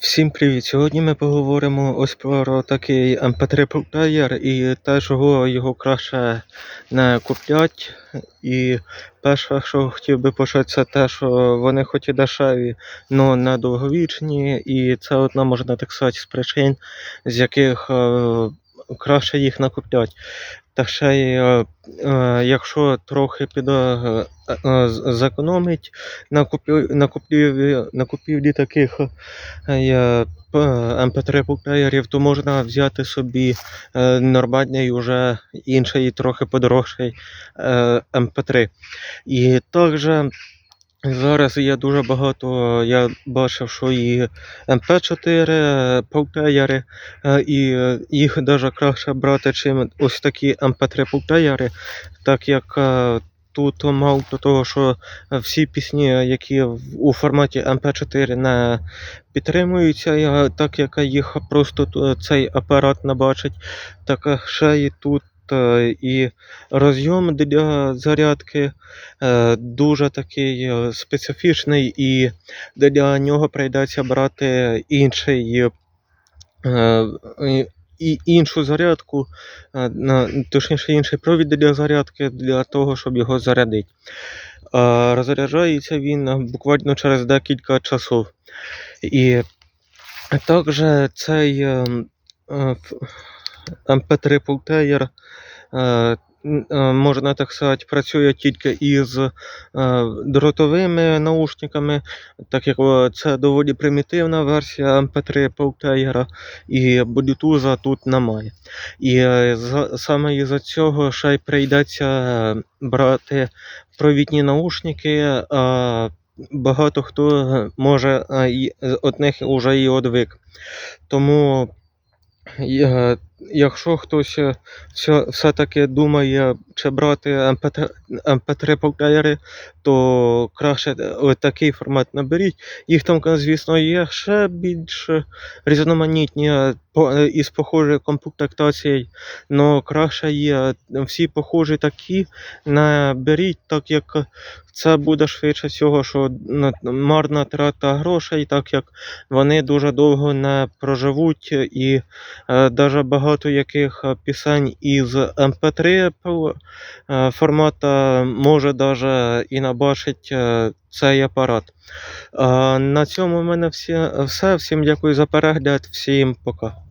Всім привіт! Сьогодні ми поговоримо ось про такий MP3 плеєр і те, чого його краще не куплять. І перше, що хотів би почати, це те, що вони хоч і дешеві, але не довговічні. І це одна, можна так сказати, з причин, з яких е, краще їх не куплять. Та ще е, е, якщо трохи піде е, зекономить на купівлі, на таких е, п- MP3 плеєрів, то можна взяти собі нормальний уже інший, трохи подорожчий е, MP3. І також зараз є дуже багато, я бачив, що і MP4 плеєри, е, і їх навіть краще брати, чим ось такі MP3 плеєри, так як е, тут мало того, що всі пісні, які у форматі MP4 не підтримуються, так як їх просто цей апарат не бачить, так ще і тут і розйом для зарядки е, дуже такий е, специфічний, і для нього прийдеться брати інший. е, і- іншу зарядку, е, точніше інший провід для зарядки для того, щоб його зарядити. Розряджається він е, буквально через декілька часов. І також цей е, е, ф- MP3 плеєр, е, е, можна так сказати, працює тільки із е, дротовими наушниками, так як це доволі примітивна версія MP3 плеєра, і Bluetooth тут немає. І е, саме із-за цього ще й прийдеться брати провідні наушники. Багато хто е, може е, від них вже і одвик. Тому якщо хтось е, все- все-таки думає, чи брати MP3, MP3 плеєри, то краще е, такий формат наберіть. Їх там, звісно, є ще більш різноманітні е, е, із похожою комплектацією, але краще є всі похожі такі, не так як це буде швидше всього, що марна трата грошей, так як вони дуже довго не проживуть і навіть багато яких е, пісень із MP3 пл- е, формата може даже і набачить е, цей апарат. На цьому в мене все. Всім дякую за перегляд, всім пока.